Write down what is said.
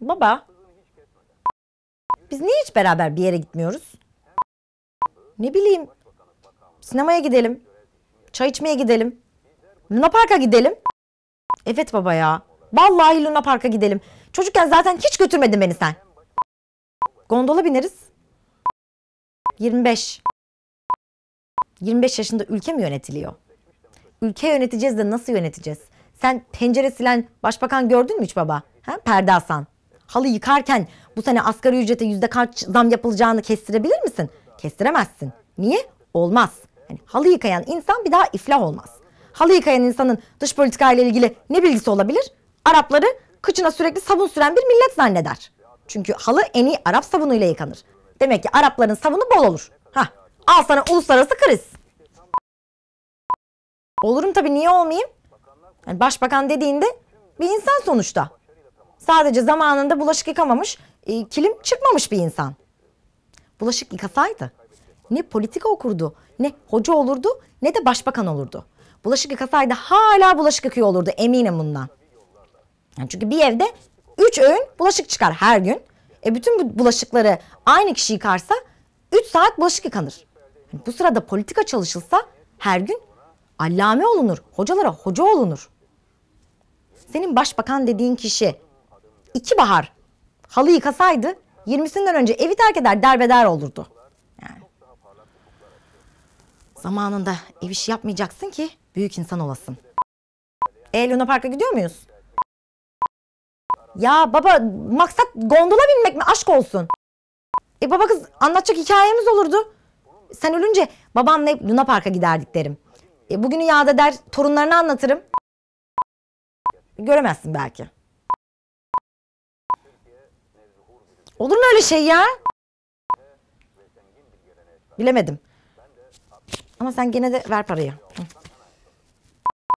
Baba. Biz niye hiç beraber bir yere gitmiyoruz? Ne bileyim. Sinemaya gidelim. Çay içmeye gidelim. Luna Park'a gidelim. Evet baba ya. Vallahi Luna Park'a gidelim. Çocukken zaten hiç götürmedin beni sen. Gondola bineriz. 25. 25 yaşında ülke mi yönetiliyor? Ülke yöneteceğiz de nasıl yöneteceğiz? Sen pencere silen başbakan gördün mü hiç baba? Ha? Perde Hasan. Halı yıkarken bu sene asgari ücrete yüzde kaç zam yapılacağını kestirebilir misin? Kestiremezsin. Niye? Olmaz. Yani halı yıkayan insan bir daha iflah olmaz. Halı yıkayan insanın dış politika ile ilgili ne bilgisi olabilir? Arapları kıçına sürekli sabun süren bir millet zanneder. Çünkü halı en iyi Arap sabunuyla yıkanır. Demek ki Arapların sabunu bol olur. Hah, al sana uluslararası kriz. Olurum tabii niye olmayayım? Yani başbakan dediğinde bir insan sonuçta. Sadece zamanında bulaşık yıkamamış, e, kilim çıkmamış bir insan. Bulaşık yıkasaydı ne politika okurdu, ne hoca olurdu, ne de başbakan olurdu. Bulaşık yıkasaydı hala bulaşık yıkıyor olurdu eminim bundan. Yani çünkü bir evde üç öğün bulaşık çıkar her gün. E bütün bu bulaşıkları aynı kişi yıkarsa 3 saat bulaşık yıkanır. Yani bu sırada politika çalışılsa her gün allame olunur, hocalara hoca olunur. Senin başbakan dediğin kişi iki bahar halı yıkasaydı 20'sinden önce evi terk eder derbeder olurdu. Yani. Zamanında ev işi yapmayacaksın ki büyük insan olasın. E Luna Park'a gidiyor muyuz? Ya baba maksat gondola binmek mi aşk olsun. E baba kız anlatacak hikayemiz olurdu. Sen ölünce babamla hep Luna Park'a giderdik derim. E, bugünü yad eder torunlarına anlatırım. Göremezsin belki. Olur mu öyle şey ya? Bilemedim. Ama sen gene de ver parayı. Hı.